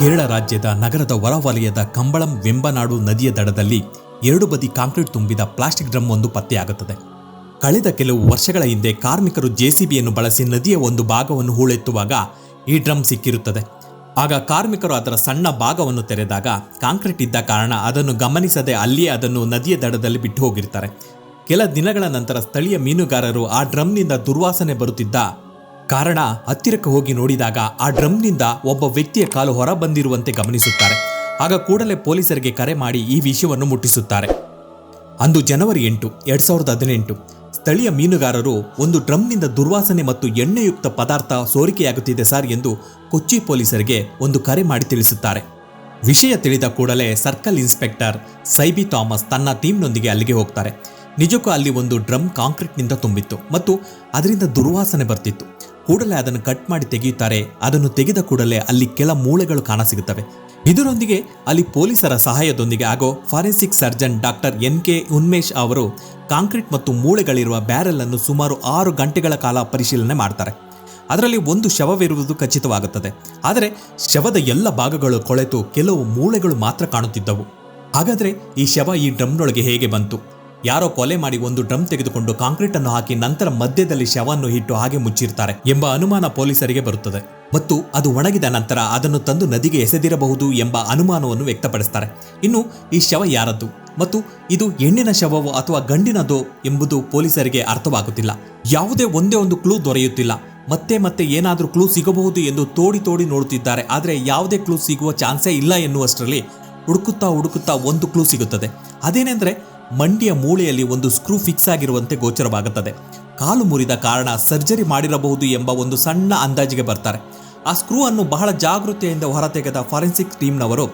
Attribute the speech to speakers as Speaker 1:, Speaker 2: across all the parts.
Speaker 1: ಕೇರಳ ರಾಜ್ಯದ ನಗರದ ಹೊರವಲಯದ ಕಂಬಳಂ ವೆಂಬನಾಡು ನದಿಯ ದಡದಲ್ಲಿ ಎರಡು ಬದಿ ಕಾಂಕ್ರೀಟ್ ತುಂಬಿದ ಪ್ಲಾಸ್ಟಿಕ್ ಡ್ರಮ್ ಒಂದು ಪತ್ತೆಯಾಗುತ್ತದೆ. ಕಳೆದ ಕೆಲವು ವರ್ಷಗಳ ಹಿಂದೆ ಕಾರ್ಮಿಕರು ಜೆಸಿಬಿಯನ್ನು ಬಳಸಿ ನದಿಯ ಒಂದು ಭಾಗವನ್ನು ಹೂಳೆತ್ತುವಾಗ ಈ ಡ್ರಮ್ ಸಿಕ್ಕಿರುತ್ತದೆ. ಆಗ ಕಾರ್ಮಿಕರು ಅದರ ಸಣ್ಣ ಭಾಗವನ್ನು ತೆರೆದಾಗ ಕಾಂಕ್ರೀಟ್ ಇದ್ದ ಕಾರಣ ಅದನ್ನು ಗಮನಿಸದೆ ಅಲ್ಲಿಯೇ ಅದನ್ನು ನದಿಯ ದಡದಲ್ಲಿ ಬಿಟ್ಟು ಹೋಗಿರ್ತಾರೆ. ಕೆಲ ದಿನಗಳ ನಂತರ ಸ್ಥಳೀಯ ಮೀನುಗಾರರು ಆ ಡ್ರಮ್ನಿಂದ ದುರ್ವಾಸನೆ ಬರುತ್ತಿದ್ದ ಕಾರಣ ಹತ್ತಿರಕ್ಕೆ ಹೋಗಿ ನೋಡಿದಾಗ ಆ ಡ್ರಮ್ನಿಂದ ಒಬ್ಬ ವ್ಯಕ್ತಿಯ ಕಾಲು ಹೊರ ಬಂದಿರುವಂತೆ ಗಮನಿಸುತ್ತಾರೆ. ಆಗ ಕೂಡಲೇ ಪೊಲೀಸರಿಗೆ ಕರೆ ಮಾಡಿ ಈ ವಿಷಯವನ್ನು ಮುಟ್ಟಿಸುತ್ತಾರೆ. ಅಂದು ಜನವರಿ ಎಂಟು, ಎರಡ್ ಸಾವಿರದ ಹದಿನೆಂಟು. ಸ್ಥಳೀಯ ಮೀನುಗಾರರು ಒಂದು ಡ್ರಮ್ನಿಂದ ದುರ್ವಾಸನೆ ಮತ್ತು ಎಣ್ಣೆಯುಕ್ತ ಪದಾರ್ಥ ಸೋರಿಕೆಯಾಗುತ್ತಿದೆ ಸರ್ ಎಂದು ಕೊಚ್ಚಿ ಪೊಲೀಸರಿಗೆ ಒಂದು ಕರೆ ಮಾಡಿ ತಿಳಿಸುತ್ತಾರೆ. ವಿಷಯ ತಿಳಿದ ಕೂಡಲೇ ಸರ್ಕಲ್ ಇನ್ಸ್ಪೆಕ್ಟರ್ ಸೈಬಿ ಥಾಮಸ್ ತನ್ನ ಟೀಮ್ನೊಂದಿಗೆ ಅಲ್ಲಿಗೆ ಹೋಗ್ತಾರೆ. ನಿಜಕ್ಕೂ ಅಲ್ಲಿ ಒಂದು ಡ್ರಮ್ ಕಾಂಕ್ರೀಟ್ನಿಂದ ತುಂಬಿತ್ತು ಮತ್ತು ಅದರಿಂದ ದುರ್ವಾಸನೆ ಬರ್ತಿತ್ತು. ಕೂಡಲೇ ಅದನ್ನು ಕಟ್ ಮಾಡಿ ತೆಗೆಯುತ್ತಾರೆ. ಅದನ್ನು ತೆಗೆದ ಕೂಡಲೇ ಅಲ್ಲಿ ಕೆಲ ಮೂಳೆಗಳು ಕಾಣಸಿಗುತ್ತವೆ. ಇದರೊಂದಿಗೆ ಅಲ್ಲಿ ಪೊಲೀಸರ ಸಹಾಯದೊಂದಿಗೆ ಹಾಗೂ forensic surgeon doctor N K Unmesh ಅವರು ಕಾಂಕ್ರೀಟ್ ಮತ್ತು ಮೂಳೆಗಳಿರುವ ಬ್ಯಾರೆಲ್ ಅನ್ನು ಸುಮಾರು ಆರು ಗಂಟೆಗಳ ಕಾಲ ಪರಿಶೀಲನೆ ಮಾಡ್ತಾರೆ. ಅದರಲ್ಲಿ ಒಂದು ಶವವಿರುವುದು ಖಚಿತವಾಗುತ್ತದೆ. ಆದರೆ ಶವದ ಎಲ್ಲ ಭಾಗಗಳು ಕೊಳೆತು, ಕೆಲವು ಮೂಳೆಗಳು ಮಾತ್ರ ಕಾಣುತ್ತಿದ್ದವು. ಹಾಗಾದರೆ ಈ ಶವ ಈ ಡ್ರಮ್ನೊಳಗೆ ಹೇಗೆ ಬಂತು? ಯಾರೋ ಕೊಲೆ ಮಾಡಿ ಒಂದು ಡ್ರಮ್ ತೆಗೆದುಕೊಂಡು ಕಾಂಕ್ರೀಟ್ ಅನ್ನು ಹಾಕಿ ನಂತರ ಮಧ್ಯದಲ್ಲಿ ಶವವನ್ನು ಇಟ್ಟು ಹಾಗೆ ಮುಚ್ಚಿರ್ತಾರೆ ಎಂಬ ಅನುಮಾನ ಪೊಲೀಸರಿಗೆ ಬರುತ್ತದೆ. ಮತ್ತು ಅದು ಒಣಗಿದ ನಂತರ ಅದನ್ನು ತಂದು ನದಿಗೆ ಎಸೆದಿರಬಹುದು ಎಂಬ ಅನುಮಾನವನ್ನು ವ್ಯಕ್ತಪಡಿಸ್ತಾರೆ. ಇನ್ನು ಈ ಶವ ಯಾರದ್ದು? ಮತ್ತು ಇದು ಹೆಣ್ಣಿನ ಶವವೋ ಅಥವಾ ಗಂಡಿನದೋ ಎಂಬುದು ಪೊಲೀಸರಿಗೆ ಅರ್ಥವಾಗುತ್ತಿಲ್ಲ. ಯಾವುದೇ ಒಂದೇ ಒಂದು ಕ್ಲೂ ದೊರೆಯುತ್ತಿಲ್ಲ. ಮತ್ತೆ ಮತ್ತೆ ಏನಾದರೂ ಕ್ಲೂ ಸಿಗಬಹುದು ಎಂದು ತೋಡಿ ತೋಡಿ ನೋಡುತ್ತಿದ್ದಾರೆ. ಆದರೆ ಯಾವುದೇ ಕ್ಲೂ ಸಿಗುವ ಚಾನ್ಸೇ ಇಲ್ಲ ಎನ್ನುವಷ್ಟರಲ್ಲಿ ಹುಡುಕುತ್ತಾ ಹುಡುಕುತ್ತಾ ಒಂದು ಕ್ಲೂ ಸಿಗುತ್ತದೆ. ಅದೇನೆಂದ್ರೆ ಮಂಡಿಯ ಮೂಳೆಯಲ್ಲಿ ಒಂದು ಸ್ಕ್ರೂ ಫಿಕ್ಸ್ ಆಗಿರುವಂತೆ ಗೋಚರವಾಗುತ್ತದೆ. ಕಾಲು ಮುರಿದ ಕಾರಣ ಸರ್ಜರಿ ಮಾಡಿರಬಹುದು ಎಂಬ ಒಂದು ಸಣ್ಣ ಅಂದಾಜಿಗೆ ಬರ್ತಾರೆ. ಆ ಸ್ಕ್ರೂ ಅನ್ನು ಬಹಳ ಜಾಗೃತಿಯಿಂದ ಹೊರತೆಗೆದ ಫಾರೆನ್ಸಿಕ್ ಟೀಮ್ನವರು,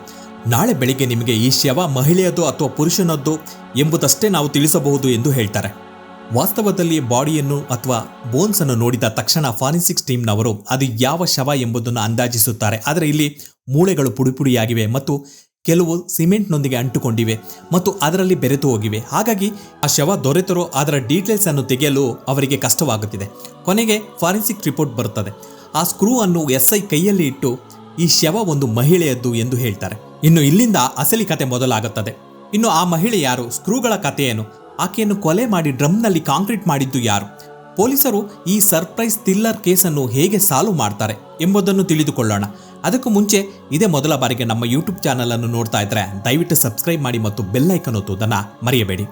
Speaker 1: ನಾಳೆ ಬೆಳಿಗ್ಗೆ ನಿಮಗೆ ಈ ಶವ ಮಹಿಳೆಯದು ಅಥವಾ ಪುರುಷನದ್ದು ಎಂಬುದಷ್ಟೇ ನಾವು ತಿಳಿಸಬಹುದು ಎಂದು ಹೇಳ್ತಾರೆ. ವಾಸ್ತವದಲ್ಲಿ ಬಾಡಿಯನ್ನು ಅಥವಾ ಬೋನ್ಸ್ ಅನ್ನು ನೋಡಿದ ತಕ್ಷಣ ಫಾರೆನ್ಸಿಕ್ಸ್ ಟೀಮ್ನವರು ಅದು ಯಾವ ಶವ ಎಂಬುದನ್ನು ಅಂದಾಜಿಸುತ್ತಾರೆ. ಆದರೆ ಇಲ್ಲಿ ಮೂಳೆಗಳು ಪುಡಿಪುಡಿಯಾಗಿವೆ ಮತ್ತು ಕೆಲವು ಸಿಮೆಂಟ್ನೊಂದಿಗೆ ಅಂಟುಕೊಂಡಿವೆ ಮತ್ತು ಅದರಲ್ಲಿ ಬೆರೆತು ಹೋಗಿವೆ. ಹಾಗಾಗಿ ಆ ಶವ ದೊರೆತರೂ ಅದರ ಡೀಟೇಲ್ಸ್ ಅನ್ನು ತೆಗೆಯಲು ಅವರಿಗೆ ಕಷ್ಟವಾಗುತ್ತಿದೆ. ಕೊನೆಗೆ ಫಾರೆನ್ಸಿಕ್ ರಿಪೋರ್ಟ್ ಬರುತ್ತದೆ. ಆ ಸ್ಕ್ರೂ ಅನ್ನು ಎಸ್ ಐ ಕೈಯಲ್ಲಿ ಇಟ್ಟು ಈ ಶವ ಒಂದು ಮಹಿಳೆಯದ್ದು ಎಂದು ಹೇಳ್ತಾರೆ. ಇನ್ನು ಇಲ್ಲಿಂದ ಅಸಲಿ ಕತೆ ಮೊದಲಾಗುತ್ತದೆ. ಇನ್ನು ಆ ಮಹಿಳೆ ಯಾರು? ಸ್ಕ್ರೂಗಳ ಕಥೆಯೇನು? ಆಕೆಯನ್ನು ಕೊಲೆ ಮಾಡಿ ಡ್ರಮ್ನಲ್ಲಿ ಕಾಂಕ್ರೀಟ್ ಮಾಡಿದ್ದು ಯಾರು? ಪೊಲೀಸರು ಈ ಸರ್ಪ್ರೈಸ್ ಥಿಲ್ಲರ್ ಕೇಸನ್ನು ಹೇಗೆ ಸಾಲ್ವ್ ಮಾಡ್ತಾರೆ ಎಂಬುದನ್ನು ತಿಳಿದುಕೊಳ್ಳೋಣ. ಅದಕ್ಕೂ ಮುಂಚೆ ಇದೇ ಮೊದಲ ಬಾರಿಗೆ ನಮ್ಮ ಯೂಟ್ಯೂಬ್ ಚಾನಲ್ ಅನ್ನು ನೋಡ್ತಾ ಇದ್ರೆ ದಯವಿಟ್ಟು ಸಬ್ಸ್ಕ್ರೈಬ್ ಮಾಡಿ ಮತ್ತು ಬೆಲ್ ಐಕನ್ ಒತ್ತುವುದನ್ನು ಮರೆಯಬೇಡಿ.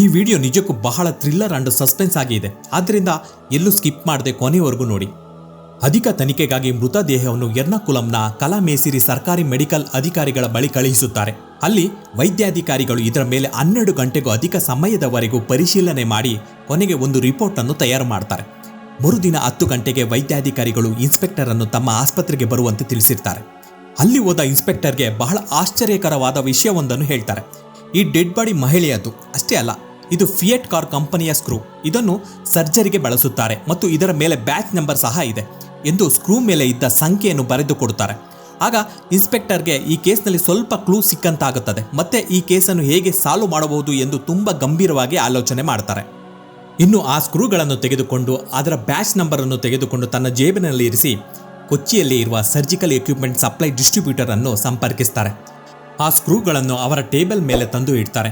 Speaker 1: ಈ ವಿಡಿಯೋ ನಿಜಕ್ಕೂ ಬಹಳ ಥ್ರಿಲ್ಲರ್ ಅಂಡ್ ಸಸ್ಪೆನ್ಸ್ ಆಗಿದೆ ಆದ್ದರಿಂದ ಎಲ್ಲೂ ಸ್ಕಿಪ್ ಮಾಡದೆ ಕೊನೆಯವರೆಗೂ ನೋಡಿ. ಅಧಿಕ ತನಿಖೆಗಾಗಿ ಮೃತದೇಹವನ್ನು ಎರ್ನಾಕುಲಂನ ಕಲಾಮೇಸಿರಿ ಸರ್ಕಾರಿ ಮೆಡಿಕಲ್ ಅಧಿಕಾರಿಗಳ ಬಳಿ ಕಳುಹಿಸುತ್ತಾರೆ. ಅಲ್ಲಿ ವೈದ್ಯಾಧಿಕಾರಿಗಳು ಇದರ ಮೇಲೆ ಹನ್ನೆರಡು ಗಂಟೆಗೂ ಅಧಿಕ ಸಮಯದವರೆಗೂ ಪರಿಶೀಲನೆ ಮಾಡಿ ಕೊನೆಗೆ ಒಂದು ರಿಪೋರ್ಟ್ ಅನ್ನು ತಯಾರು ಮಾಡ್ತಾರೆ. ಮರುದಿನ ಹತ್ತು ಗಂಟೆಗೆ ವೈದ್ಯಾಧಿಕಾರಿಗಳು ಇನ್ಸ್ಪೆಕ್ಟರ್ ಅನ್ನು ತಮ್ಮ ಆಸ್ಪತ್ರೆಗೆ ಬರುವಂತೆ ತಿಳಿಸಿರ್ತಾರೆ. ಅಲ್ಲಿ ಹೋದ ಇನ್ಸ್ಪೆಕ್ಟರ್ಗೆ ಬಹಳ ಆಶ್ಚರ್ಯಕರವಾದ ವಿಷಯವೊಂದನ್ನು ಹೇಳ್ತಾರೆ. ಈ ಡೆಡ್ ಬಾಡಿ ಮಹಿಳೆಯದು ಅಷ್ಟೇ ಅಲ್ಲ, ಇದು ಫಿಯೆಟ್ ಕಾರ್ ಕಂಪನಿಯ ಸ್ಕ್ರೂ ಇದನ್ನು ಸರ್ಜರಿಗೆ ಬಳಸುತ್ತಾರೆ ಮತ್ತು ಇದರ ಮೇಲೆ ಬ್ಯಾಚ್ ನಂಬರ್ ಸಹ ಇದೆ ಎಂದು ಸ್ಕ್ರೂ ಮೇಲೆ ಇದ್ದ ಸಂಖ್ಯೆಯನ್ನು ಬರೆದು ಕೊಡುತ್ತಾರೆ. ಆಗ ಇನ್ಸ್ಪೆಕ್ಟರ್ಗೆ ಈ ಕೇಸ್ನಲ್ಲಿ ಸ್ವಲ್ಪ ಕ್ಲೂ ಸಿಕ್ಕಂತಾಗುತ್ತದೆ, ಮತ್ತೆ ಈ ಕೇಸನ್ನು ಹೇಗೆ ಸಾಲ್ವ್ ಮಾಡಬಹುದು ಎಂದು ತುಂಬ ಗಂಭೀರವಾಗಿ ಆಲೋಚನೆ ಮಾಡ್ತಾರೆ. ಇನ್ನು ಆ ಸ್ಕ್ರೂಗಳನ್ನು ತೆಗೆದುಕೊಂಡು, ಅದರ ಬ್ಯಾಚ್ ನಂಬರ್ ಅನ್ನು ತೆಗೆದುಕೊಂಡು ತನ್ನ ಜೇಬಿನಲ್ಲಿ ಇರಿಸಿ, ಕೊಚ್ಚಿಯಲ್ಲಿ ಇರುವ ಸರ್ಜಿಕಲ್ ಎಕ್ವಿಪ್ಮೆಂಟ್ ಸಪ್ಲೈ ಡಿಸ್ಟ್ರಿಬ್ಯೂಟರ್ ಅನ್ನು ಸಂಪರ್ಕಿಸ್ತಾರೆ. ಆ ಸ್ಕ್ರೂಗಳನ್ನು ಅವರ ಟೇಬಲ್ ಮೇಲೆ ತಂದು ಇಡ್ತಾರೆ.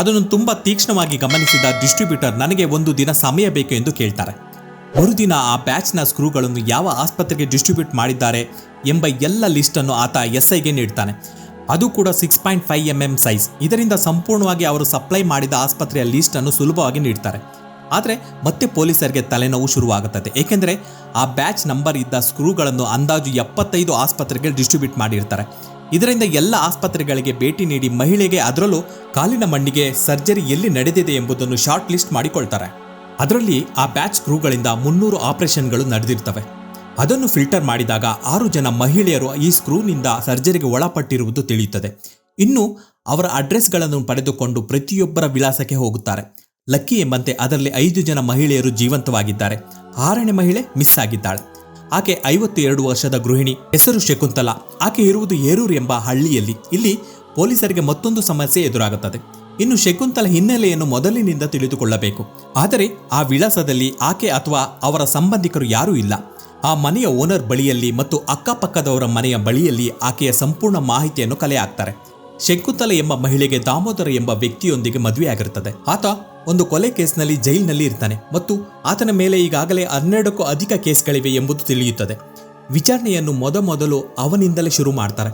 Speaker 1: ಅದನ್ನು ತುಂಬ ತೀಕ್ಷ್ಣವಾಗಿ ಗಮನಿಸಿದ ಡಿಸ್ಟ್ರಿಬ್ಯೂಟರ್, ನನಗೆ ಒಂದು ದಿನ ಸಮಯ ಬೇಕು ಎಂದು ಕೇಳ್ತಾರೆ. ಮರುದಿನ ಆ ಬ್ಯಾಚ್ನ ಸ್ಕ್ರೂಗಳನ್ನು ಯಾವ ಆಸ್ಪತ್ರೆಗೆ ಡಿಸ್ಟ್ರಿಬ್ಯೂಟ್ ಮಾಡಿದ್ದಾರೆ ಎಂಬ ಎಲ್ಲ ಲಿಸ್ಟನ್ನು ಆತ ಎಸ್ ಐಗೆ ನೀಡ್ತಾನೆ. ಅದು ಕೂಡ six point five M M size ಇದರಿಂದ ಸಂಪೂರ್ಣವಾಗಿ ಅವರು ಸಪ್ಲೈ ಮಾಡಿದ ಆಸ್ಪತ್ರೆಯ ಲಿಸ್ಟನ್ನು ಸುಲಭವಾಗಿ ನೀಡ್ತಾರೆ. ಆದರೆ ಮತ್ತೆ ಪೊಲೀಸರಿಗೆ ತಲೆನೋವು ಶುರುವಾಗುತ್ತದೆ. ಏಕೆಂದರೆ ಆ ಬ್ಯಾಚ್ ನಂಬರ್ ಇದ್ದ ಸ್ಕ್ರೂಗಳನ್ನು ಅಂದಾಜು ಎಪ್ಪತ್ತೈದು ಆಸ್ಪತ್ರೆಗೆ ಡಿಸ್ಟ್ರಿಬ್ಯೂಟ್ ಮಾಡಿರ್ತಾರೆ. ಇದರಿಂದ ಎಲ್ಲ ಆಸ್ಪತ್ರೆಗಳಿಗೆ ಭೇಟಿ ನೀಡಿ ಮಹಿಳೆಗೆ ಅದರಲ್ಲೂ ಕಾಲಿನ ಮಣ್ಣಿಗೆ ಸರ್ಜರಿ ಎಲ್ಲಿ ನಡೆದಿದೆ ಎಂಬುದನ್ನು ಶಾರ್ಟ್ ಲಿಸ್ಟ್ ಮಾಡಿಕೊಳ್ತಾರೆ. ಅದರಲ್ಲಿ ಆ ಬ್ಯಾಚ್ ಸ್ಕ್ರೂಗಳಿಂದ ಮುನ್ನೂರು ಆಪರೇಷನ್ಗಳು ನಡೆದಿರ್ತವೆ. ಅದನ್ನು ಫಿಲ್ಟರ್ ಮಾಡಿದಾಗ ಆರು ಜನ ಮಹಿಳೆಯರು ಈ ಸ್ಕ್ರೂನಿಂದ ಸರ್ಜರಿಗೆ ಒಳಪಟ್ಟಿರುವುದು ತಿಳಿಯುತ್ತದೆ. ಇನ್ನು ಅವರ ಅಡ್ರೆಸ್ಗಳನ್ನು ಪಡೆದುಕೊಂಡು ಪ್ರತಿಯೊಬ್ಬರ ವಿಳಾಸಕ್ಕೆ ಹೋಗುತ್ತಾರೆ. ಲಕ್ಕಿ ಎಂಬಂತೆ ಅದರಲ್ಲಿ ಐದು ಜನ ಮಹಿಳೆಯರು ಜೀವಂತವಾಗಿದ್ದಾರೆ. ಆರನೇ ಮಹಿಳೆ ಮಿಸ್ ಆಗಿದ್ದಾಳೆ. ಆಕೆ ಐವತ್ತು ಎರಡು ವರ್ಷದ ಗೃಹಿಣಿ, ಹೆಸರು ಶಕುಂತಲಾ. ಆಕೆ ಇರುವುದು ಏರೂರು ಎಂಬ ಹಳ್ಳಿಯಲ್ಲಿ. ಇಲ್ಲಿ ಪೊಲೀಸರಿಗೆ ಮತ್ತೊಂದು ಸಮಸ್ಯೆ ಎದುರಾಗುತ್ತದೆ. ಇನ್ನು ಶಕುಂತಲ ಹಿನ್ನೆಲೆಯನ್ನು ಮೊದಲಿನಿಂದ ತಿಳಿದುಕೊಳ್ಳಬೇಕು. ಆದರೆ ಆ ವಿಳಾಸದಲ್ಲಿ ಆಕೆ ಅಥವಾ ಅವರ ಸಂಬಂಧಿಕರು ಯಾರೂ ಇಲ್ಲ. ಆ ಮನೆಯ ಓನರ್ ಬಳಿಯಲ್ಲಿ ಮತ್ತು ಅಕ್ಕಪಕ್ಕದವರ ಮನೆಯ ಬಳಿಯಲ್ಲಿ ಆಕೆಯ ಸಂಪೂರ್ಣ ಮಾಹಿತಿಯನ್ನು ಕಲೆ ಹಾಕ್ತಾರೆ. ಶಂಕುತಲ ಎಂಬ ಮಹಿಳೆಗೆ ದಾಮೋದರ ಎಂಬ ವ್ಯಕ್ತಿಯೊಂದಿಗೆ ಮದುವೆಯಾಗಿರುತ್ತದೆ. ಆತ ಒಂದು ಕೊಲೆ ಕೇಸ್ನಲ್ಲಿ ಜೈಲಿನಲ್ಲಿ ಇರ್ತಾನೆ ಮತ್ತು ಆತನ ಮೇಲೆ ಈಗಾಗಲೇ ಹನ್ನೆರಡಕ್ಕೂ ಅಧಿಕ ಕೇಸ್ಗಳಿವೆ ಎಂಬುದು ತಿಳಿಯುತ್ತದೆ. ವಿಚಾರಣೆಯನ್ನು ಮೊದಮೊದಲು ಅವನಿಂದಲೇ ಶುರು ಮಾಡ್ತಾರೆ.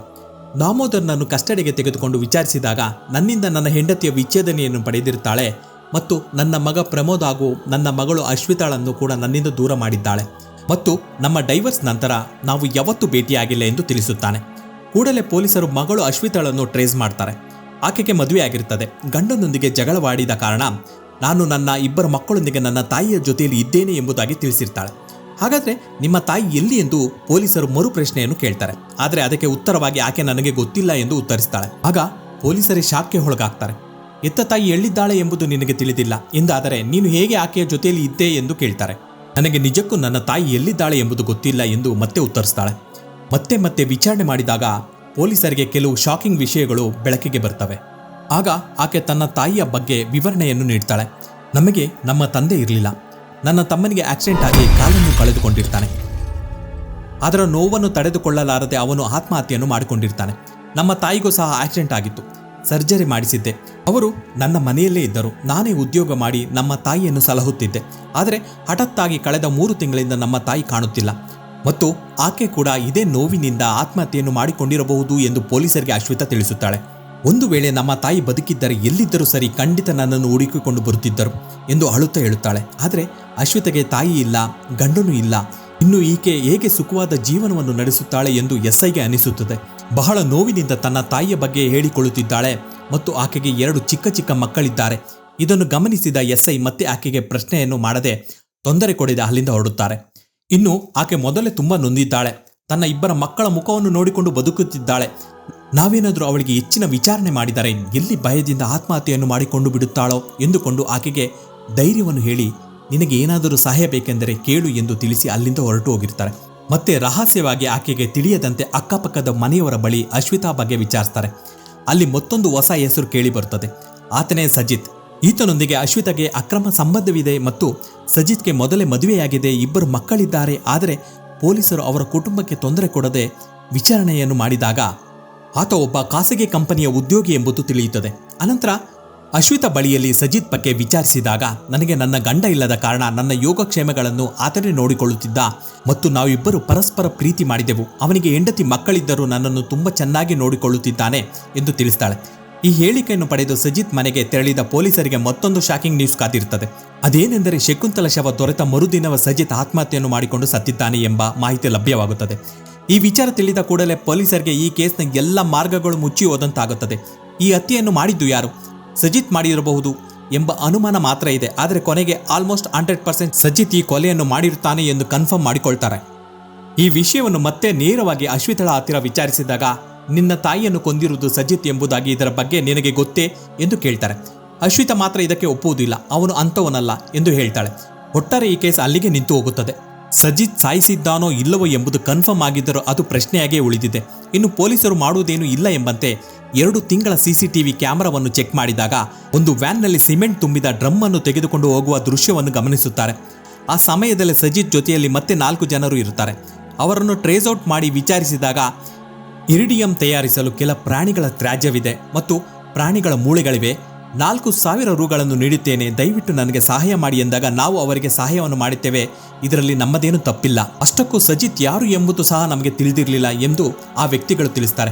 Speaker 1: ದಾಮೋದರ್ನನ್ನು ಕಸ್ಟಡಿಗೆ ತೆಗೆದುಕೊಂಡು ವಿಚಾರಿಸಿದಾಗ ನನ್ನಿಂದ ನನ್ನ ಹೆಂಡತಿಯ ವಿಚ್ಛೇದನೆಯನ್ನು ಪಡೆದಿರ್ತಾಳೆ ಮತ್ತು ನನ್ನ ಮಗ ಪ್ರಮೋದ್ ಹಾಗೂ ನನ್ನ ಮಗಳು ಅಶ್ವಿತಾಳನ್ನು ಕೂಡ ನನ್ನಿಂದ ದೂರ ಮಾಡಿದ್ದಾಳೆ ಮತ್ತು ನಮ್ಮ ಡೈವರ್ಸ್ ನಂತರ ನಾವು ಯಾವತ್ತೂ ಭೇಟಿಯಾಗಿಲ್ಲ ಎಂದು ತಿಳಿಸುತ್ತಾನೆ. ಕೂಡಲೇ ಪೊಲೀಸರು ಮಗಳು ಅಶ್ವಿತಾಳನ್ನು ಟ್ರೇಸ್ ಮಾಡ್ತಾರೆ. ಆಕೆಗೆ ಮದುವೆಯಾಗಿರುತ್ತದೆ ಗಂಡನೊಂದಿಗೆ ಜಗಳವಾಡಿದ ಕಾರಣ ನಾನು ನನ್ನ ಇಬ್ಬರ ಮಕ್ಕಳೊಂದಿಗೆ ನನ್ನ ತಾಯಿಯ ಜೊತೆಯಲ್ಲಿ ಇದ್ದೇನೆ ಎಂಬುದಾಗಿ ತಿಳಿಸಿರ್ತಾಳೆ. ಹಾಗಾದರೆ ನಿಮ್ಮ ತಾಯಿ ಎಲ್ಲಿ ಎಂದು ಪೊಲೀಸರು ಮರು ಪ್ರಶ್ನೆಯನ್ನು ಕೇಳ್ತಾರೆ. ಆದರೆ ಅದಕ್ಕೆ ಉತ್ತರವಾಗಿ ಆಕೆ ನನಗೆ ಗೊತ್ತಿಲ್ಲ ಎಂದು ಉತ್ತರಿಸ್ತಾಳೆ. ಆಗ ಪೊಲೀಸರೇ ಶಾಕ್ಗೆ ಒಳಗಾಗ್ತಾರೆ. ಎತ್ತ ತಾಯಿ ಎಲ್ಲಿದ್ದಾಳೆ ಎಂಬುದು ನಿನಗೆ ತಿಳಿದಿಲ್ಲ. ಎಂದಾದರೆ ನೀನು ಹೇಗೆ ಆಕೆಯ ಜೊತೆಯಲ್ಲಿ ಇದ್ದೆ ಎಂದು ಕೇಳ್ತಾರೆ. ನನಗೆ ನಿಜಕ್ಕೂ ನನ್ನ ತಾಯಿ ಎಲ್ಲಿದ್ದಾಳೆ ಎಂಬುದು ಗೊತ್ತಿಲ್ಲ ಎಂದು ಮತ್ತೆ ಉತ್ತರಿಸ್ತಾಳೆ. ಮತ್ತೆ ಮತ್ತೆ ವಿಚಾರಣೆ ಮಾಡಿದಾಗ ಪೊಲೀಸರಿಗೆ ಕೆಲವು ಶಾಕಿಂಗ್ ವಿಷಯಗಳು ಬೆಳಕಿಗೆ ಬರ್ತವೆ. ಆಗ ಆಕೆ ತನ್ನ ತಾಯಿಯ ಬಗ್ಗೆ ವಿವರಣೆಯನ್ನು ನೀಡ್ತಾಳೆ. ನಮಗೆ ನಮ್ಮ ತಂದೆ ಇರಲಿಲ್ಲ. ನನ್ನ ತಮ್ಮನಿಗೆ ಆಕ್ಸಿಡೆಂಟ್ ಆಗಿ ಕಾಲನ್ನು ಕಳೆದುಕೊಂಡಿರ್ತಾನೆ. ಅದರ ನೋವನ್ನು ತಡೆದುಕೊಳ್ಳಲಾರದೆ ಅವನು ಆತ್ಮಹತ್ಯೆಯನ್ನು ಮಾಡಿಕೊಂಡಿರ್ತಾನೆ. ನಮ್ಮ ತಾಯಿಗೂ ಸಹ ಆಕ್ಸಿಡೆಂಟ್ ಆಗಿತ್ತು. ಸರ್ಜರಿ ಮಾಡಿಸಿದ್ದೆ. ಅವರು ನನ್ನ ಮನೆಯಲ್ಲೇ ಇದ್ದರು. ನಾನೇ ಉದ್ಯೋಗ ಮಾಡಿ ನಮ್ಮ ತಾಯಿಯನ್ನು ಸಲಹುತ್ತಿದ್ದೆ. ಆದರೆ ಹಠತ್ತಾಗಿ ಕಳೆದ ಮೂರು ತಿಂಗಳಿಂದ ನಮ್ಮ ತಾಯಿ ಕಾಣುತ್ತಿಲ್ಲ. ಮತ್ತು ಆಕೆ ಕೂಡ ಇದೇ ನೋವಿನಿಂದ ಆತ್ಮಹತ್ಯೆಯನ್ನು ಮಾಡಿಕೊಂಡಿರಬಹುದು ಎಂದು ಪೊಲೀಸರಿಗೆ ಅಶ್ವಿತಾ ತಿಳಿಸುತ್ತಾಳೆ. ಒಂದು ವೇಳೆ ನಮ್ಮ ತಾಯಿ ಬದುಕಿದ್ದರೆ ಎಲ್ಲಿದ್ದರೂ ಸರಿ ಖಂಡಿತ ನನ್ನನ್ನು ಹುಡುಕಿಕೊಂಡು ಬರುತ್ತಿದ್ದರು ಎಂದು ಅಳುತ್ತಾ ಹೇಳುತ್ತಾಳೆ. ಆದರೆ ಅಶ್ವಿತಗೆ ತಾಯಿ ಇಲ್ಲ, ಗಂಡನು ಇಲ್ಲ. ಇನ್ನು ಈಕೆ ಹೇಗೆ ಸುಖವಾದ ಜೀವನವನ್ನು ನಡೆಸುತ್ತಾಳೆ ಎಂದು ಎಸ್ಐಗೆ ಅನಿಸುತ್ತದೆ. ಬಹಳ ನೋವಿನಿಂದ ತನ್ನ ತಾಯಿಯ ಬಗ್ಗೆ ಹೇಳಿಕೊಳ್ಳುತ್ತಿದ್ದಾಳೆ ಮತ್ತು ಆಕೆಗೆ ಎರಡು ಚಿಕ್ಕ ಚಿಕ್ಕ ಮಕ್ಕಳಿದ್ದಾರೆ. ಇದನ್ನು ಗಮನಿಸಿದ ಎಸ್ಐ ಮತ್ತೆ ಆಕೆಗೆ ಪ್ರಶ್ನೆಯನ್ನು ಮಾಡದೆ ತೊಂದರೆ ಕೊಡಿದ ಅಲ್ಲಿಂದ ಹೊರಡುತ್ತಾರೆ. ಇನ್ನು ಆಕೆ ಮೊದಲೇ ತುಂಬಾ ನೊಂದಿದ್ದಾಳೆ. ತನ್ನ ಇಬ್ಬರ ಮಕ್ಕಳ ಮುಖವನ್ನು ನೋಡಿಕೊಂಡು ಬದುಕುತ್ತಿದ್ದಾಳೆ. ನಾವೇನಾದರೂ ಅವಳಿಗೆ ಹೆಚ್ಚಿನ ವಿಚಾರಣೆ ಮಾಡಿದರೆ ಎಲ್ಲಿ ಭಯದಿಂದ ಆತ್ಮಹತ್ಯೆಯನ್ನು ಮಾಡಿಕೊಂಡು ಬಿಡುತ್ತಾಳೋ ಎಂದುಕೊಂಡು ಆಕೆಗೆ ಧೈರ್ಯವನ್ನು ಹೇಳಿ, ನಿನಗೆ ಏನಾದರೂ ಸಹಾಯ ಬೇಕೆಂದರೆ ಕೇಳು ಎಂದು ತಿಳಿಸಿ ಅಲ್ಲಿಂದ ಹೊರಟು ಹೋಗಿರ್ತಾರೆ. ಮತ್ತೆ ರಹಸ್ಯವಾಗಿ ಆಕೆಗೆ ತಿಳಿಯದಂತೆ ಅಕ್ಕಪಕ್ಕದ ಮನೆಯವರ ಬಳಿ ಅಶ್ವಿತಾ ಬಗ್ಗೆ ವಿಚಾರಿಸ್ತಾರೆ. ಅಲ್ಲಿ ಮತ್ತೊಂದು ಹೊಸ ಹೆಸರು ಕೇಳಿ ಬರುತ್ತದೆ. ಆತನೇ ಸಜಿತ್. ಈತನೊಂದಿಗೆ ಅಶ್ವಿತಾಗೆ ಅಕ್ರಮ ಸಂಬಂಧವಿದೆ ಮತ್ತು ಸಜಿತ್ಗೆ ಮೊದಲೇ ಮದುವೆಯಾಗಿದೆ. ಇಬ್ಬರು ಮಕ್ಕಳಿದ್ದಾರೆ, ಆದರೆ ಪೊಲೀಸರು ಅವರ ಕುಟುಂಬಕ್ಕೆ ತೊಂದರೆ ಕೊಡದೆ ವಿಚಾರಣೆಯನ್ನು ಮಾಡಿದಾಗ ಆತ ಒಬ್ಬ ಖಾಸಗಿ ಕಂಪನಿಯ ಉದ್ಯೋಗಿ ಎಂಬುದು ತಿಳಿಯುತ್ತದೆ. ಅನಂತರ, ಅಶ್ವಿತ ಬಳಿಯಲ್ಲಿ ಸಜಿತ್ ಬಗ್ಗೆ ವಿಚಾರಿಸಿದಾಗ, ನನಗೆ ನನ್ನ ಗಂಡ ಇಲ್ಲದ ಕಾರಣ ನನ್ನ ಯೋಗಕ್ಷೇಮಗಳನ್ನು ಆತನೇ ನೋಡಿಕೊಳ್ಳುತ್ತಿದ್ದ ಮತ್ತು ನಾವಿಬ್ಬರು ಪರಸ್ಪರ ಪ್ರೀತಿ ಮಾಡಿದೆವು. ಅವನಿಗೆ ಹೆಂಡತಿ ಮಕ್ಕಳಿದ್ದರೂ ನನ್ನನ್ನು ತುಂಬ ಚೆನ್ನಾಗಿ ನೋಡಿಕೊಳ್ಳುತ್ತಿದ್ದಾನೆ ಎಂದು ತಿಳಿಸ್ತಾಳೆ. ಈ ಹೇಳಿಕೆಯನ್ನು ಪಡೆದು ಸಜಿತ್ ಮನೆಗೆ ತೆರಳಿದ ಪೊಲೀಸರಿಗೆ ಮತ್ತೊಂದು ಶಾಕಿಂಗ್ ನ್ಯೂಸ್ ಕಾದಿರುತ್ತದೆ. ಅದೇನೆಂದರೆ ಶಕುಂತಲ ಶವ ದೊರೆತ ಮರುದಿನವ ಸಜಿತ್ ಆತ್ಮಹತ್ಯೆಯನ್ನು ಮಾಡಿಕೊಂಡು ಸತ್ತಿದ್ದಾನೆ ಎಂಬ ಮಾಹಿತಿ ಲಭ್ಯವಾಗುತ್ತದೆ. ಈ ವಿಚಾರ ತಿಳಿದ ಕೂಡಲೇ ಪೊಲೀಸರಿಗೆ ಈ ಕೇಸ್ನ ಎಲ್ಲ ಮಾರ್ಗಗಳು ಮುಚ್ಚಿ ಹೋದಂತಾಗುತ್ತದೆ. ಈ ಹತ್ಯೆಯನ್ನು ಮಾಡಿದ್ದು ಯಾರು? ಸಜಿತ್ ಮಾಡಿರಬಹುದು ಎಂಬ ಅನುಮಾನ ಮಾತ್ರ ಇದೆ. ಆದರೆ ಕೊನೆಗೆ ಆಲ್ಮೋಸ್ಟ್ ಹಂಡ್ರೆಡ್ ಪರ್ಸೆಂಟ್ ಸಜಿತ್ ಈ ಕೊಲೆಯನ್ನು ಮಾಡಿರುತ್ತಾನೆ ಎಂದು ಕನ್ಫರ್ಮ್ ಮಾಡಿಕೊಳ್ತಾರೆ. ಈ ವಿಷಯವನ್ನು ಮತ್ತೆ ನೇರವಾಗಿ ಅಶ್ವಿತಳ ಹತ್ತಿರ ವಿಚಾರಿಸಿದಾಗ, ನಿನ್ನ ತಾಯಿಯನ್ನು ಕೊಂದಿರುವುದು ಸಜಿತ್ ಎಂಬುದಾಗಿ ಇದರ ಬಗ್ಗೆ ನಿನಗೆ ಗೊತ್ತೇ ಎಂದು ಕೇಳ್ತಾರೆ. ಅಶ್ವಿತ ಮಾತ್ರ ಇದಕ್ಕೆ ಒಪ್ಪುವುದಿಲ್ಲ. ಅವನು ಅಂಥವನಲ್ಲ ಎಂದು ಹೇಳ್ತಾಳೆ. ಒಟ್ಟಾರೆ ಈ ಕೇಸ್ ಅಲ್ಲಿಗೆ ನಿಂತು ಹೋಗುತ್ತದೆ. ಸಜಿತ್ ಸಾಯಿಸಿದ್ದಾನೋ ಇಲ್ಲವೋ ಎಂಬುದು ಕನ್ಫರ್ಮ್ ಆಗಿದ್ದರೂ ಅದು ಪ್ರಶ್ನೆಯಾಗೇ ಉಳಿದಿದೆ. ಇನ್ನು ಪೊಲೀಸರು ಮಾಡುವುದೇನೂ ಇಲ್ಲ ಎಂಬಂತೆ ಎರಡು ತಿಂಗಳ ಸಿಸಿಟಿವಿ ಕ್ಯಾಮೆರಾವನ್ನು ಚೆಕ್ ಮಾಡಿದಾಗ ಒಂದು ವ್ಯಾನ್ನಲ್ಲಿ ಸಿಮೆಂಟ್ ತುಂಬಿದ ಡ್ರಮ್ ಅನ್ನು ತೆಗೆದುಕೊಂಡು ಹೋಗುವ ದೃಶ್ಯವನ್ನು ಗಮನಿಸುತ್ತಾರೆ. ಆ ಸಮಯದಲ್ಲಿ ಸಜಿತ್ ಜೊತೆಯಲ್ಲಿ ಮತ್ತೆ ನಾಲ್ಕು ಜನರು ಇರುತ್ತಾರೆ. ಅವರನ್ನು ಟ್ರೇಸ್ ಔಟ್ ಮಾಡಿ ವಿಚಾರಿಸಿದಾಗ ಇರಿಡಿಯಂ ತಯಾರಿಸಲು ಕೆಲ ಪ್ರಾಣಿಗಳ ತ್ಯಾಜ್ಯವಿದೆ ಮತ್ತು ಪ್ರಾಣಿಗಳ ಮೂಳೆಗಳಿವೆ. ನಾಲ್ಕು ಸಾವಿರ ರುಗಳನ್ನು ನೀಡುತ್ತೇನೆ ದಯವಿಟ್ಟು ನನಗೆ ಸಹಾಯ ಮಾಡಿ ಎಂದಾಗ ನಾವು ಅವರಿಗೆ ಸಹಾಯವನ್ನು ಮಾಡುತ್ತೇವೆ ಇದರಲ್ಲಿ ನಮ್ಮದೇನು ತಪ್ಪಿಲ್ಲ. ಅಷ್ಟಕ್ಕೂ ಸಜಿತ್ ಯಾರು ಎಂಬುದು ಸಹ ನಮಗೆ ತಿಳಿದಿರಲಿಲ್ಲ ಎಂದು ಆ ವ್ಯಕ್ತಿಗಳು ತಿಳಿಸ್ತಾರೆ.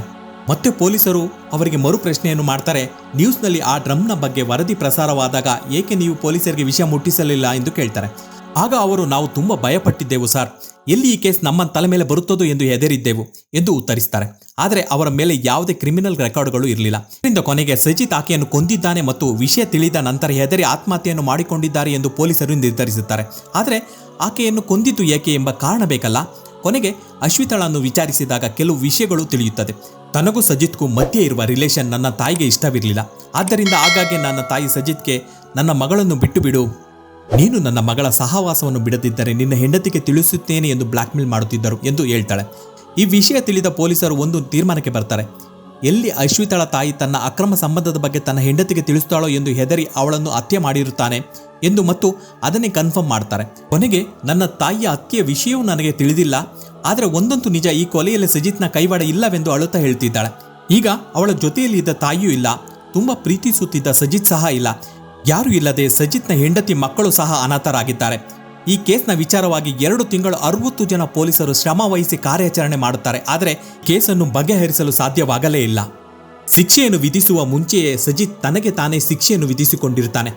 Speaker 1: ಮತ್ತೆ ಪೊಲೀಸರು ಅವರಿಗೆ ಮರು ಪ್ರಶ್ನೆಯನ್ನು ಮಾಡ್ತಾರೆ. ನ್ಯೂಸ್ನಲ್ಲಿ ಆ ಡ್ರಮ್ನ ಬಗ್ಗೆ ವರದಿ ಪ್ರಸಾರವಾದಾಗ ಏಕೆ ನೀವು ಪೊಲೀಸರಿಗೆ ವಿಷಯ ಮುಟ್ಟಿಸಲಿಲ್ಲ ಎಂದು ಕೇಳ್ತಾರೆ. ಆಗ ಅವರು, ನಾವು ತುಂಬಾ ಭಯಪಟ್ಟಿದ್ದೆವು ಸರ್. ಎಲ್ಲಿ ಈ ಕೇಸ್ ನಮ್ಮ ತಲೆ ಮೇಲೆ ಬರುತ್ತದೋ ಎಂದು ಹೆದರಿದ್ದೆವು ಎಂದು ಉತ್ತರಿಸ್ತಾರೆ. ಆದರೆ ಅವರ ಮೇಲೆ ಯಾವುದೇ ಕ್ರಿಮಿನಲ್ ರೆಕಾರ್ಡ್ಗಳು ಇರಲಿಲ್ಲ. ಇದರಿಂದ ಕೊನೆಗೆ ಸಜಿತ್ ಆಕೆಯನ್ನು ಕೊಂದಿದ್ದಾನೆ ಮತ್ತು ವಿಷಯ ತಿಳಿದ ನಂತರ ಹೆದರಿ ಆತ್ಮಹತ್ಯೆಯನ್ನು ಮಾಡಿಕೊಂಡಿದ್ದಾರೆ ಎಂದು ಪೊಲೀಸರು ನಿರ್ಧರಿಸುತ್ತಾರೆ. ಆದರೆ ಆಕೆಯನ್ನು ಕೊಂದಿದ್ದು ಏಕೆ ಎಂಬ ಕಾರಣ ಬೇಕಲ್ಲ. ಕೊನೆಗೆ ಅಶ್ವಿತಳನ್ನು ವಿಚಾರಿಸಿದಾಗ ಕೆಲವು ವಿಷಯಗಳು ತಿಳಿಯುತ್ತದೆ. ತನಗೂ ಸಜಿತ್ಗೂ ಮಧ್ಯೆ ಇರುವ ರಿಲೇಷನ್ ನನ್ನ ತಾಯಿಗೆ ಇಷ್ಟವಿರಲಿಲ್ಲ. ಆದ್ದರಿಂದ ಆಗಾಗ್ಗೆ ನನ್ನ ತಾಯಿ ಸಜಿತ್ಗೆ ನನ್ನ ಮಗಳನ್ನು ಬಿಟ್ಟು ಬಿಡು ನೀನು ನನ್ನ ಮಗಳ ಸಹವಾಸವನ್ನು ಬಿಡದಿದ್ದರೆ ನಿನ್ನ ಹೆಂಡತಿಗೆ ತಿಳಿಸುತ್ತೇನೆ ಎಂದು ಬ್ಲ್ಯಾಕ್ಮೇಲ್ ಮಾಡುತ್ತಿದ್ದರು ಎಂದು ಹೇಳ್ತಾಳೆ. ಈ ವಿಷಯ ತಿಳಿದ ಪೊಲೀಸರು ಒಂದು ತೀರ್ಮಾನಕ್ಕೆ ಬರ್ತಾರೆ. ಎಲ್ಲಿ ಅಶ್ವಿತಳ ತಾಯಿ ತನ್ನ ಅಕ್ರಮ ಸಂಬಂಧದ ಬಗ್ಗೆ ತನ್ನ ಹೆಂಡತಿಗೆ ತಿಳಿಸ್ತಾಳೋ ಎಂದು ಹೆದರಿ ಅವಳನ್ನು ಹತ್ಯೆ ಮಾಡಿರುತ್ತಾನೆ ಎಂದು ಮತ್ತು ಅದನ್ನೇ ಕನ್ಫರ್ಮ್ ಮಾಡ್ತಾರೆ. ಕೊನೆಗೆ, ನನ್ನ ತಾಯಿಯ ಹತ್ಯೆಯ ವಿಷಯವೂ ನನಗೆ ತಿಳಿದಿಲ್ಲ. ಆದರೆ ಒಂದಂತೂ ನಿಜ, ಈ ಕೊಲೆಯಲ್ಲಿ ಸಜಿತ್ನ ಕೈವಾಡ ಇಲ್ಲವೆಂದು ಅಳುತ್ತಾ ಹೇಳ್ತಿದ್ದಾಳೆ. ಈಗ ಅವಳ ಜೊತೆಯಲ್ಲಿ ಇದ್ದ ತಾಯಿಯೂ ಇಲ್ಲ. ತುಂಬ ಪ್ರೀತಿಸುತ್ತಿದ್ದ ಸಜಿತ್ ಸಹ ಇಲ್ಲ. ಯಾರೂ ಇಲ್ಲದೆ ಸಜಿತ್ನ ಹೆಂಡತಿ ಮಕ್ಕಳು ಸಹ ಅನಾಥರಾಗಿದ್ದಾರೆ. ಈ ಕೇಸ್ನ ವಿಚಾರವಾಗಿ ಎರಡು ತಿಂಗಳು ಅರವತ್ತು ಜನ ಪೊಲೀಸರು ಶ್ರಮ ವಹಿಸಿ ಕಾರ್ಯಾಚರಣೆ ಮಾಡುತ್ತಾರೆ. ಆದರೆ ಕೇಸನ್ನು ಬಗೆಹರಿಸಲು ಸಾಧ್ಯವಾಗಲೇ ಇಲ್ಲ. ಶಿಕ್ಷೆಯನ್ನು ವಿಧಿಸುವ ಮುಂಚೆಯೇ ಸಜಿತ್ ತನಗೆ ತಾನೇ ಶಿಕ್ಷೆಯನ್ನು ವಿಧಿಸಿಕೊಂಡಿರುತ್ತಾನೆ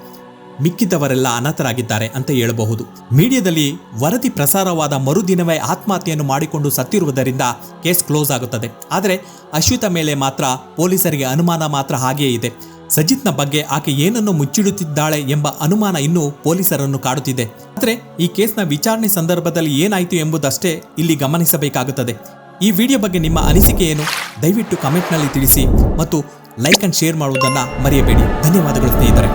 Speaker 1: ಮಿಕ್ಕಿದ್ದವರೆಲ್ಲ ಅನಾಥರಾಗಿದ್ದಾರೆ ಅಂತ ಹೇಳಬಹುದು. ಮೀಡಿಯಾದಲ್ಲಿ ವರದಿ ಪ್ರಸಾರವಾದ ಮರುದಿನವೇ ಆತ್ಮಹತ್ಯೆಯನ್ನು ಮಾಡಿಕೊಂಡು ಸತ್ತಿರುವುದರಿಂದ ಕೇಸ್ ಕ್ಲೋಸ್ ಆಗುತ್ತದೆ. ಆದರೆ ಅಶ್ವಿತ ಮೇಲೆ ಮಾತ್ರ ಪೊಲೀಸರಿಗೆ ಅನುಮಾನ ಮಾತ್ರ ಹಾಗೆಯೇ ಇದೆ. ಸಜಿತ್ನ ಬಗ್ಗೆ ಆಕೆ ಏನನ್ನು ಮುಚ್ಚಿಡುತ್ತಿದ್ದಾಳೆ ಎಂಬ ಅನುಮಾನ ಇನ್ನೂ ಪೊಲೀಸರನ್ನು ಕಾಡುತ್ತಿದೆ. ಆದರೆ ಈ ಕೇಸ್ನ ವಿಚಾರಣೆ ಸಂದರ್ಭದಲ್ಲಿ ಏನಾಯಿತು ಎಂಬುದಷ್ಟೇ ಇಲ್ಲಿ ಗಮನಿಸಬೇಕಾಗುತ್ತದೆ. ಈ ವಿಡಿಯೋ ಬಗ್ಗೆ ನಿಮ್ಮ ಅನಿಸಿಕೆ ಏನು ದಯವಿಟ್ಟು ಕಮೆಂಟ್ನಲ್ಲಿ ತಿಳಿಸಿ ಮತ್ತು ಲೈಕ್ ಅಂಡ್ ಶೇರ್ ಮಾಡುವುದನ್ನು ಮರೆಯಬೇಡಿ. ಧನ್ಯವಾದಗಳು ಸ್ನೇಹಿತರೆ.